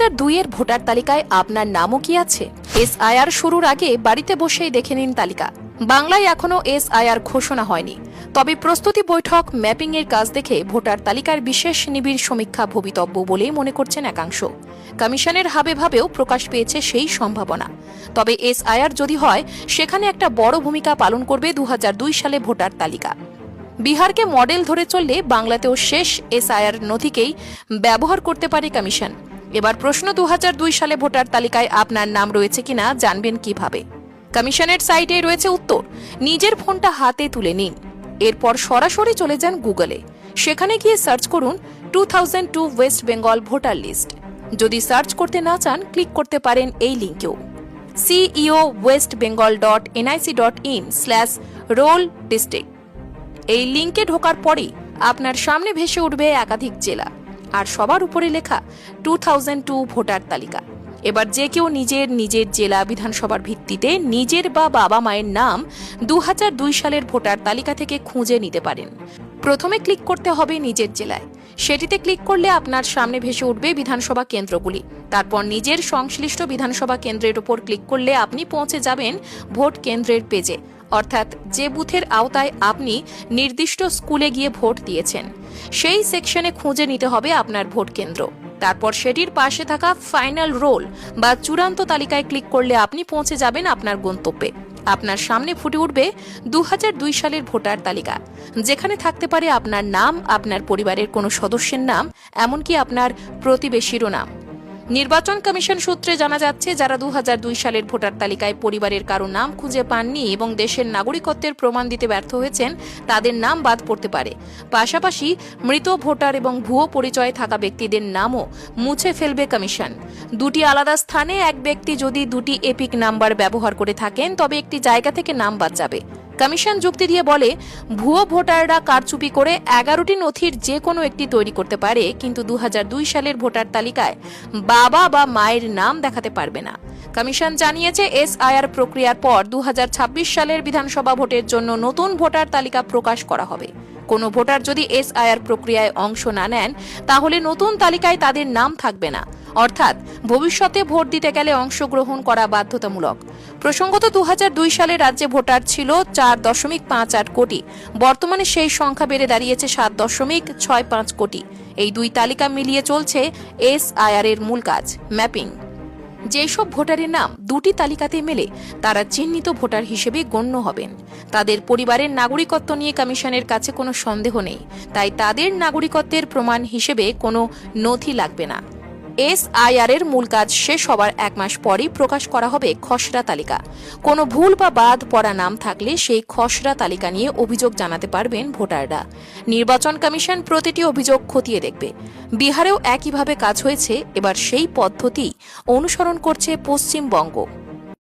এর ভোটার তালিকায় আপনার নামও কি আছে? এসআইআর শুরুর আগে বাড়িতে বসেই দেখে নিন তালিকা। বাংলায় এখনও এসআইআর ঘোষণা হয়নি। তবে প্রস্তুতি বৈঠক ম্যাপিং এর কাজ দেখে ভোটার তালিকার বিশেষ নিবিড় সমীক্ষা ভবিতব্য বলেই মনে করছেন একাংশ। কমিশনের হাবে ভাবেও প্রকাশ পেয়েছে সেই সম্ভাবনা। তবে এসআইআর যদি হয়, সেখানে একটা বড় ভূমিকা পালন করবে দু হাজার দুই সালে ভোটার তালিকা। বিহারকে মডেল ধরে চললে বাংলাতেও শেষ এসআইআর নথিকেই ব্যবহার করতে পারে কমিশন। এবার প্রশ্ন দু হাজার দুই সালে ভোটার তালিকায় আপনার নাম রয়েছে কিনা জানবেন কীভাবে। কমিশনের সাইটে রয়েছে উত্তর, নিজের ফোনটা হাতে তুলে নিন। এরপর সরাসরি চলে যান গুগলে। সেখানে গিয়ে সার্চ করুন, two thousand two West Bengal voter list. যদি সার্চ করতে না চান, ক্লিক করতে পারেন এই লিঙ্কেও। CEO West Bengal dot NIC dot in slash roll district. এই লিঙ্কে ঢোকার পরেই আপনার সামনে ভেসে উঠবে একাধিক জেলা। আর সবার উপরে লেখা টু টু ভোটার তালিকা। এবার যে কেউ নিজের নিজের জেলা বিধানসভার ভিত্তিতে নিজের বা বাবা মায়ের নাম দুহাজার দুই সালের ভোটার তালিকা থেকে খুঁজে নিতে পারেন। প্রথমে ক্লিক করতে হবে নিজের জেলায়। সেটিতে ক্লিক করলে আপনার সামনে ভেসে উঠবে বিধানসভা কেন্দ্রগুলি। তারপর নিজের সংশ্লিষ্ট বিধানসভা কেন্দ্রের উপর ক্লিক করলে আপনি পৌঁছে যাবেন ভোট কেন্দ্রের পেজে। অর্থাৎ যে বুথের আওতায় আপনি নির্দিষ্ট স্কুলে গিয়ে ভোট দিয়েছেন, সেই সেকশনে খুঁজে নিতে হবে আপনার ভোট কেন্দ্র। তারপর সেটির পাশে থাকা ফাইনাল রোল বা চূড়ান্ত তালিকায় ক্লিক করলে আপনি পৌঁছে যাবেন আপনার গন্তব্যে। আপনার সামনে ফুটে উঠবে দু হাজার দুই সালের ভোটার তালিকা, যেখানে থাকতে পারে আপনার নাম, আপনার পরিবারের কোনো সদস্যের নাম, এমনকি আপনার প্রতিবেশীরও নাম। নির্বাচন কমিশন সূত্রে জানা যাচ্ছে, যারা দু হাজার দুই সালের ভোটার তালিকায় পরিবারের কারও নাম খুঁজে পাননি এবং দেশের নাগরিকত্বের প্রমাণ দিতে ব্যর্থ হয়েছেন, তাদের নাম বাদ পড়তে পারে। পাশাপাশি মৃত ভোটার এবং ভুয়ো পরিচয়ে থাকা ব্যক্তিদের নামও মুছে ফেলবে কমিশন। দুটি আলাদা স্থানে এক ব্যক্তি যদি দুটি এপিক নাম্বার ব্যবহার করে থাকেন, তবে একটি জায়গা থেকে নাম বাদ যাবে। কমিশন যুক্তি দিয়ে বলে, ভুয়ো ভোটাররা কারচুপি করে এগারোটি নথির যে কোনো একটি তৈরি করতে পারে, কিন্তু দু হাজার দুই সালের ভোটার তালিকায় বাবা বা মায়ের নাম দেখাতে পারবে না। কমিশন জানিয়েছে, এসআইআর প্রক্রিয়ার পর দু হাজার ছাব্বিশ সালের বিধানসভা ভোটের জন্য নতুন ভোটার তালিকা প্রকাশ করা হবে। কোনো ভোটার যদি এসআইআর প্রক্রিয়ায় অংশ না নেন, তাহলে নতুন তালিকায় তাদের নাম থাকবে না। অর্থাৎ ভবিষ্যতে ভোট দিতে গেলে অংশগ্রহণ করা বাধ্যতামূলক। প্রসঙ্গত দু হাজার দুই সালে রাজ্যে ভোটার ছিল চার দশমিক পাঁচ আট কোটি। বর্তমানে সেই সংখ্যা বেড়ে দাঁড়িয়েছে সাত দশমিক ছয় পাঁচ কোটি। এই দুই তালিকা মিলিয়ে চলছে এসআইআর এর মূল কাজ, ম্যাপিং। যেসব ভোটারের নাম দুটি তালিকাতে মেলে, তারা চিহ্নিত ভোটার হিসেবে গণ্য হবেন। তাদের পরিবারের নাগরিকত্ব নিয়ে কমিশনের কাছে কোনো সন্দেহ নেই। তাই তাদের নাগরিকত্বের প্রমাণ হিসেবে কোনো নথি লাগবে না। এসআইআর এর মূল কাজ শেষ হওয়ার এক মাস পরই প্রকাশ করা হবে খসড়া তালিকা। কোনো ভুল বা বাদ পড়া নাম থাকলে সেই খসড়া তালিকা নিয়ে অভিযোগ জানাতে পারবেন ভোটাররা। নির্বাচন কমিশন প্রতিটি অভিযোগ খতিয়ে দেখবে। বিহারেও একইভাবে কাজ হয়েছে, এবার সেই পদ্ধতি অনুসরণ করছে পশ্চিমবঙ্গ।